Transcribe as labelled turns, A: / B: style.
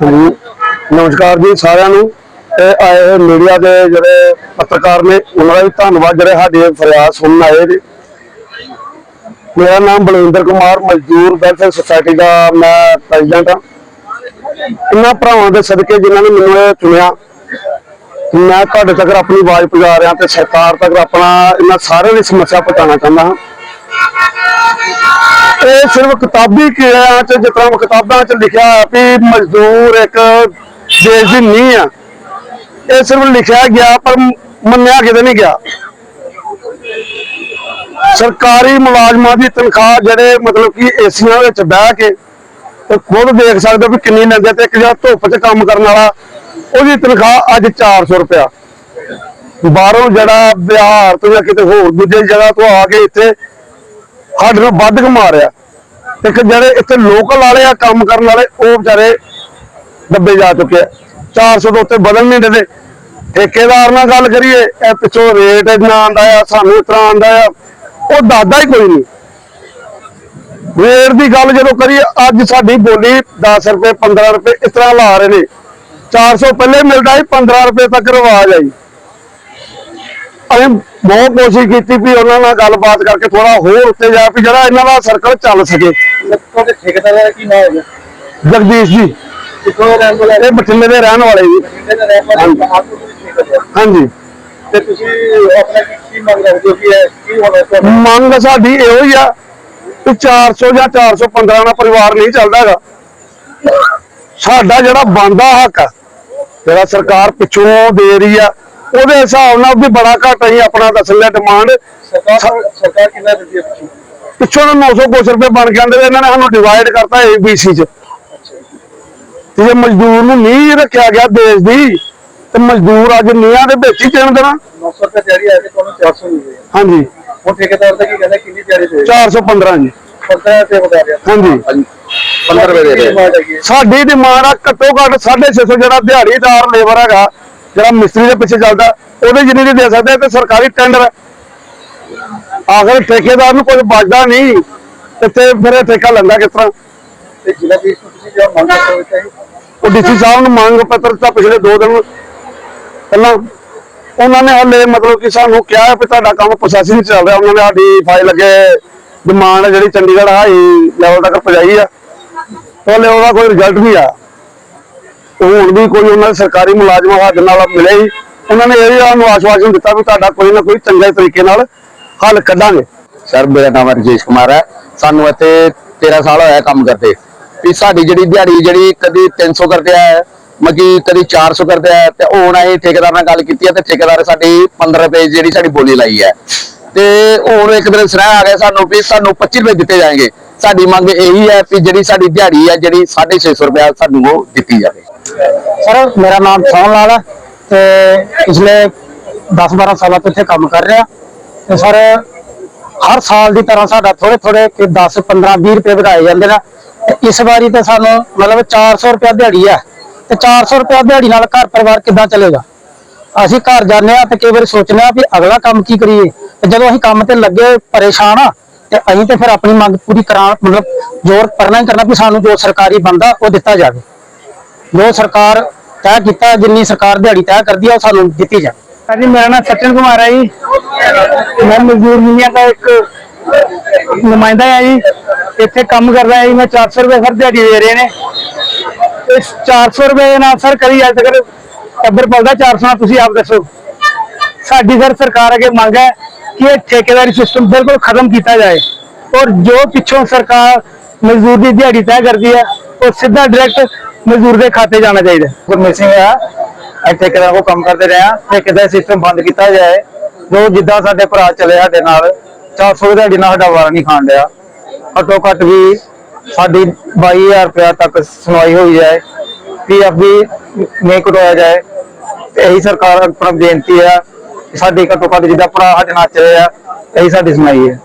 A: ਹਾਂਜੀ। ਨਮਸਕਾਰ ਜੀ ਸਾਰਿਆਂ ਨੂੰ। ਤੇ ਆਏ ਹੋਏ ਮੀਡੀਆ ਦੇ ਜਿਹੜੇ ਪੱਤਰਕਾਰ ਨੇ, ਉਹਨਾਂ ਦਾ ਵੀ ਧੰਨਵਾਦ। ਜਿਹੜੇ ਸਾਡੀ ਫਰਿਆਦ ਸੁਣਨ ਆਏ ਜੀ ਮੇਰਾ ਨਾਮ ਬਲਵਿੰਦਰ ਕੁਮਾਰ ਮਜ਼ਦੂਰ, ਵੈਲਫੇਅਰ ਸੁਸਾਇਟੀ ਦਾ ਮੈਂ ਪ੍ਰੈਜ਼ੀਡੈਂਟ ਹਾਂ। ਇਹਨਾਂ ਭਰਾਵਾਂ ਦੇ ਸਦਕੇ ਜਿਨ੍ਹਾਂ ਨੇ ਮੈਨੂੰ ਇਹ ਚੁਣਿਆ, ਮੈਂ ਤੁਹਾਡੇ ਤੱਕ ਆਪਣੀ ਆਵਾਜ਼ ਪਹੁੰਚਾ ਰਿਹਾ ਤੇ ਸਰਕਾਰ ਤੱਕ ਆਪਣਾ ਇਹਨਾਂ ਸਾਰਿਆਂ ਦੀ ਸਮੱਸਿਆ ਪਹੁੰਚਾਉਣਾ ਚਾਹੁੰਦਾ ਹਾਂ। ਇਹ ਸਿਰਫ ਕਿਤਾਬੀ ਕੀੜਿਆਂ ਚ, ਜਿਸ ਤਰ੍ਹਾਂ ਕਿਤਾਬਾਂ ਚ ਲਿਖਿਆ ਵੀ ਮਜ਼ਦੂਰ ਇੱਕ ਦੇਸ਼ ਦੀ ਨੀਂਹ ਆ। ਇਹ ਸਿਰਫ ਲਿਖਿਆ ਗਿਆ, ਪਰ ਮੰਨਿਆ ਕਿਤੇ ਨਹੀਂ ਗਿਆ। ਸਰਕਾਰੀ ਮੁਲਾਜ਼ਮਾਂ ਦੀ ਤਨਖਾਹ ਜਿਹੜੇ ਮਤਲਬ ਕਿ ਏਸੀਆਂ ਵਿੱਚ ਬਹਿ ਕੇ ਤੇ ਖੁਦ ਦੇਖ ਸਕਦੇ ਹੋ ਵੀ ਕਿੰਨੀ ਲੈਂਦੇ ਤੇ ਇੱਕ ਜਿਹੜਾ ਧੁੱਪ 'ਚ ਕੰਮ ਕਰਨ ਵਾਲਾ, ਉਹਦੀ ਤਨਖਾਹ ਅੱਜ 400 ਰੁਪਇਆ। ਬਾਹਰੋਂ ਜਿਹੜਾ ਬਿਹਾਰ ਤੋਂ ਜਾਂ ਕਿਤੇ ਹੋਰ ਦੂਜੇ ਜਗ੍ਹਾ ਤੋਂ ਆ ਕੇ ਇੱਥੇ ਸਾਡੇ ਨਾਲ ਵੱਧ ਕਮਾ ਰਿਹਾ। ਇੱਕ ਜਿਹੜੇ ਇੱਥੇ ਲੋਕਲ ਵਾਲੇ ਆ, ਕੰਮ ਕਰਨ ਵਾਲੇ, ਉਹ ਵਿਚਾਰੇ ਦੱਬੇ ਜਾ ਚੁੱਕੇ ਆ। 400 ਤੋਂ ਉੱਤੇ ਬਦਲ ਨਹੀਂ ਦਿੰਦੇ। ਠੇਕੇਦਾਰ ਨਾਲ ਗੱਲ ਕਰੀਏ, ਇਹ ਪਿੱਛੋਂ ਰੇਟ ਇੰਨਾ ਆਂਦਾ ਆ, ਸਾਨੂੰ ਇਤਨਾ ਆਂਦਾ ਆ, ਉਹ ਦਾਦਾ ਹੀ ਕੋਈ ਨਹੀਂ। ਰੇਟ ਦੀ ਗੱਲ ਜਦੋਂ ਕਰੀਏ, ਅੱਜ ਸਾਡੀ ਬੋਲੀ 10 ਰੁਪਏ 15 ਰੁਪਏ ਇਸ ਤਰ੍ਹਾਂ ਲਾ ਰਹੇ ਨੇ। 400 ਪਹਿਲੇ ਮਿਲਦਾ ਸੀ 15 ਰੁਪਏ ਤੱਕ ਰਿਵਾਜ ਆਈ। ਅਸੀਂ ਬਹੁਤ ਕੋਸ਼ਿਸ਼ ਕੀਤੀ ਵੀ ਉਹਨਾਂ ਨਾਲ ਗੱਲਬਾਤ ਕਰਕੇ ਥੋੜਾ ਹੋਰ ਉੱਤੇ ਜਾ ਵੀ ਜਿਹੜਾ ਇਹਨਾਂ ਦਾ ਸਰਕਲ ਚੱਲ ਸਕੇ।
B: ਤੁਹਾਡੇ ਠੇਕੇਦਾਰ ਦਾ ਕੀ ਨਾਮ ਹੈ
A: ਜਗਦੀਸ਼ ਜੀ।
B: ਕਿੱਥੋਂ ਦੇ ਰਹਿਣ ਵਾਲੇ
A: ਇਹ ਬਠਿੰਡੇ ਦੇ ਰਹਿਣ ਵਾਲੇ ਜੀ।
B: ਦੇ
A: ਹਾਂਜੀ।
B: ਤੇ ਤੁਸੀਂ ਆਪਣਾ ਕੀ ਮੰਗ ਰੱਖਦੇ ਹੋ ਕਿ ਕੀ ਹੋਣਾ
A: ਮੰਗ ਸਾਡੀ ਇਹੋ ਹੀ ਆ ਕਿ 400 ਜਾਂ 415 ਨਾਲ ਪਰਿਵਾਰ ਨਹੀਂ ਚੱਲਦਾ ਹੈਗਾ। ਸਾਡਾ ਜਿਹੜਾ ਬੰਦਾ ਹੱਕ ਆ ਜਿਹੜਾ ਸਰਕਾਰ ਪਿੱਛੋਂ ਦੇ ਰਹੀ ਆ ਉਹਦੇ ਹਿਸਾਬ ਨਾਲ ਵੀ ਬੜਾ ਘੱਟ ਅਸੀਂ ਆਪਣਾ ਦੱਸਣ ਦਾ ਡਿਮਾਂਡ
B: ਸਰਕਾਰ ਕਿੰਨਾ ਦਿੰਦੀ ਹੈ ਪਿੱਛੋਂ?
A: ਪਿੱਛੋਂ ਤਾਂ 900 ਕੁਛ ਰੁਪਏ ਬਣ ਨੇ, ਇਹਨਾਂ ਨੇ ਸਾਨੂੰ ਡਿਵਾਈਡ ਕਰਤਾ ਏਬੀਸੀ ਚ। ਤੇ ਜੇ ਮਜ਼ਦੂਰ ਨੂੰ ਨਹੀਂ ਰੱਖਿਆ ਗਿਆ ਦੇਸ਼ ਦੀ ਤੇ ਮਜ਼ਦੂਰ ਅੱਜ ਨੀਹਾਂ ਦੇ ਵਿੱਚ ਹੀ ਚਿਣ ਦੇਣਾ
B: 900 ਰੁਪਏ ਦਿਹਾੜੀ ਆ ਕੇ ਤੁਹਾਨੂੰ 400 ਮਿਲ ਰਿਹਾ
A: ਹਾਂਜੀ।
B: ਹੁਣ ਠੇਕੇਦਾਰ ਦਾ ਕੀ ਕਹਿੰਦਾ ਕਿੰਨੀ ਦਿਹਾੜੀ ਦੇ
A: 415 ਜੀ।
B: 15 ਰੁਪਏ ਬਤਾ ਰਿਹਾ।
A: ਹਾਂਜੀ।
B: 15 ਰੁਪਏ ਦੇ ਰਿਹਾ।
A: ਸਾਡੀ ਡਿਮਾਂਡ ਆ ਘੱਟੋ ਘੱਟ 650 ਜਿਹੜਾ ਦਿਹਾੜੀਦਾਰ ਲੇਬਰ ਹੈਗਾ ਜਿਹੜਾ ਮਿਸਤਰੀ ਦੇ ਪਿੱਛੇ ਚੱਲਦਾ ਉਹਦੇ ਜਿੰਨੀ ਦੀ ਦੇ ਸਕਦੇ ਤੇ ਸਰਕਾਰੀ ਟੈਂਡਰ ਹੈ। ਆਖਰ ਠੇਕੇਦਾਰ ਨੂੰ ਕੁਝ ਬਚਦਾ ਨਹੀਂ ਤੇ ਫਿਰ ਇਹ ਠੇਕਾ ਲੈਂਦਾ ਕਿਸ ਤਰ੍ਹਾਂ?
B: ਤੇ ਜ਼ਿਲ੍ਹਾ ਤੁਸੀਂ ਮੰਗ ਕਰਦੇ
A: ਉਹ ਡੀਸੀ ਸਾਹਿਬ ਨੂੰ ਮੰਗ ਪੱਤਰ ਦਿੱਤਾ ਪਿਛਲੇ 2 ਦਿਨ ਪਹਿਲਾਂ। ਉਹਨਾਂ ਨੇ ਹਲੇ ਮਤਲਬ ਕਿ ਸਾਨੂੰ ਕਿਹਾ ਵੀ ਤੁਹਾਡਾ ਕੰਮ ਪ੍ਰੋਸੈਸਿੰਗ ਚੱਲ ਰਿਹਾ। ਉਹਨਾਂ ਨੇ ਸਾਡੀ ਫਾਈਲ ਅੱਗੇ ਡਿਮਾਂਡ ਜਿਹੜੀ ਚੰਡੀਗੜ੍ਹ ਹਾਈ ਲੈਵਲ ਤੱਕ ਪਹੁੰਚਾਈ ਆ। ਹਲੇ ਉਹਦਾ ਕੋਈ ਰਿਜ਼ਲਟ ਨਹੀਂ ਆ ਹੁਣ ਵੀ ਕੋਈ ਉਹਨਾਂ ਦੇ ਸਰਕਾਰੀ ਮੁਲਾਜ਼ਮ ਸਾਡੇ ਨਾਲ ਮਿਲੇ ਹੀ ਉਹਨਾਂ ਨੇ ਇਹ ਸਾਨੂੰ ਆਸ਼ਵਾਸਨ ਦਿੱਤਾ ਵੀ ਤੁਹਾਡਾ ਕੋਈ ਨਾ ਕੋਈ ਚੰਗੇ ਤਰੀਕੇ ਨਾਲ ਹੱਲ ਕੱਢਾਂਗੇ।
C: ਸਰ, ਮੇਰਾ ਨਾਮ ਰਜੇਸ਼ ਕੁਮਾਰ ਹੈ। ਸਾਨੂੰ ਇੱਥੇ 13 ਸਾਲ ਹੋਇਆ ਕੰਮ ਕਰਦੇ। ਵੀ ਸਾਡੀ ਜਿਹੜੀ ਦਿਹਾੜੀ ਜਿਹੜੀ ਕਦੀ 300 ਕਰਦੇ ਆ ਮਗੀ ਕਦੀ 400 ਕਰਦੇ ਆ, ਤੇ ਹੁਣ ਅਸੀਂ ਠੇਕੇਦਾਰ ਨਾਲ ਗੱਲ ਕੀਤੀ ਹੈ ਤੇ ਠੇਕੇਦਾਰ ਸਾਡੀ 15 ਰੁਪਏ ਜਿਹੜੀ ਸਾਡੀ ਬੋਲੀ ਲਾਈ ਹੈ। ਤੇ ਹੁਣ ਇੱਕ ਦਿਨ ਸੁਣਾਇਆ ਆ ਗਿਆ ਸਾਨੂੰ ਵੀ ਸਾਨੂੰ 25 ਰੁਪਏ ਦਿੱਤੇ ਜਾਣਗੇ। ਸਾਡੀ ਮੰਗ ਇਹੀ ਹੈ ਕਿ ਜਿਹੜੀ ਸਾਡੀ ਦਿਹਾੜੀ ਹੈ ਜਿਹੜੀ 650 ਰੁਪਏ ਸਾਨੂੰ ਉਹ ਦਿੱਤੀ ਜਾਵੇ।
D: ਸਰ ਮੇਰਾ ਨਾਮ ਸੋਹਣ ਲਾਲ ਹੈ ਤੇ ਪਿਛਲੇ 10-12 ਸਾਲਾਂ ਤੋਂ ਇੱਥੇ ਕੰਮ ਕਰ ਰਿਹਾ। ਤੇ ਸਰ ਹਰ ਸਾਲ ਦੀ ਤਰ੍ਹਾਂ ਸਾਡਾ ਥੋੜੇ ਥੋੜੇ ਕਿ 10 15 20 ਰੁਪਏ ਵਧਾਏ ਜਾਂਦੇ ਨੇ। ਤੇ ਇਸ ਵਾਰੀ ਤੇ ਸਾਨੂੰ ਮਤਲਬ 400 ਰੁਪਏ ਦਿਹਾੜੀ ਹੈ। ਤੇ 400 ਰੁਪਏ ਦਿਹਾੜੀ ਨਾਲ ਘਰ ਪਰਿਵਾਰ ਕਿੱਦਾਂ ਚੱਲੇਗਾ? ਅਸੀਂ ਘਰ ਜਾਂਦੇ ਆ ਤੇ ਕਈ ਵਾਰੀ ਸੋਚਦੇ ਆ ਵੀ ਅਗਲਾ ਕੰਮ ਕੀ ਕਰੀਏ। ਤੇ ਜਦੋਂ ਅਸੀਂ ਕੰਮ ਤੇ ਲੱਗੇ ਪਰੇਸ਼ਾਨ ਆ ਤੇ ਅਸੀਂ ਤੇ ਫਿਰ ਆਪਣੀ ਮੰਗ ਪੂਰੀ ਕਰਾਂ ਮਤਲਬ ਜ਼ੋਰ ਕਰਨਾ ਹੀ ਕਰਨਾ ਵੀ ਸਾਨੂੰ ਜੋ ਸਰਕਾਰੀ ਬੰਦਾ ਉਹ ਦਿੱਤਾ ਜਾਵੇ। ਜੋ ਸਰਕਾਰ ਤੈਅ ਕੀਤਾ, ਜਿੰਨੀ ਸਰਕਾਰ ਦਿਹਾੜੀ ਤੈਅ ਕਰਦੀ ਆ, ਉਹ ਸਾਨੂੰ ਦਿੱਤੀ ਜਾਵੇ।
A: ਹਾਂਜੀ, ਮੇਰਾ ਨਾਮ ਸਚਨ ਕੁਮਾਰ ਹੈ ਜੀ। ਮੈਂ ਮਜ਼ਦੂਰ ਯੂਨੀਅਨ ਦਾ ਇੱਕ ਨੁਮਾਇੰਦਾ ਹਾਂ ਜੀ। ਇੱਥੇ ਕੰਮ ਕਰਦਾ ਹਾਂ ਜੀ, ਮੈਂ 400 ਰੁਪਏ ਸਰ ਦਿਹਾੜੀ ਦੇ ਰਹੇ ਨੇ। ਇਸ 400 ਰੁਪਏ ਨਾਲ, ਸਰ, ਕਦੀ ਅੱਜ ਤੱਕ ਟੱਬਰ ਪਲਦਾ 400 ਨਾਲ, ਤੁਸੀਂ ਆਪ ਦੱਸੋ। ਸਾਡੀ, ਸਰ, ਸਰਕਾਰ ਅੱਗੇ ਮੰਗ ਹੈ ਕਿ ਇਹ ਠੇਕੇਦਾਰੀ ਸਿਸਟਮ ਬਿਲਕੁਲ ਖਤਮ ਕੀਤਾ ਜਾਏ। ਔਰ ਜੋ ਪਿੱਛੋਂ ਸਰਕਾਰ ਮਜ਼ਦੂਰ ਦੀ ਦਿਹਾੜੀ ਤੈਅ ਕਰਦੀ ਹੈ, ਉਹ ਸਿੱਧਾ ਡਾਇਰੈਕਟ ਮਜ਼ਦੂਰ ਦੇ ਖਾਤੇ ਜਾਣਾ ਚਾਹੀਦਾ।
D: ਗੁਰਮੀਤ ਸਿੰਘ ਆ ਠੇਕੇਦਾਰ ਕੋ ਕੰਮ ਕਰਦੇ ਰਹੇ ਆ ਠੇਕੇਦਾਰ ਸਿਸਟਮ ਬੰਦ ਕੀਤਾ ਜਾਏ। ਜੋ ਜਿੱਦਾਂ ਸਾਡੇ ਭਰਾ ਚਲੇ ਸਾਡੇ ਨਾਲ 400 ਦਿਹਾੜੀ ਨਾਲ ਸਾਡਾ ਵਾਰਾ ਨਹੀਂ ਖਾਣ ਡਿਆ। ਘੱਟੋ ਘੱਟ ਵੀ ਸਾਡੀ 22000 ਰੁਪਇਆ ਤੱਕ ਸੁਣਵਾਈ ਹੋਈ ਜਾਏ ਕਿ ਵੀ ਨਹੀਂ ਕਟਵਾਇਆ ਜਾਏ। ਤੇ ਇਹੀ ਸਰਕਾਰ ਆਪਣਾ ਬੇਨਤੀ ਆ, ਸਾਡੀ ਘੱਟੋ ਘੱਟ ਜਿੱਦਾਂ ਭਰਾ ਸਾਡੇ ਨਾਲ ਚਲੇ ਆ, ਇਹੀ ਸਾਡੀ ਸੁਣਾਈ ਹੈ।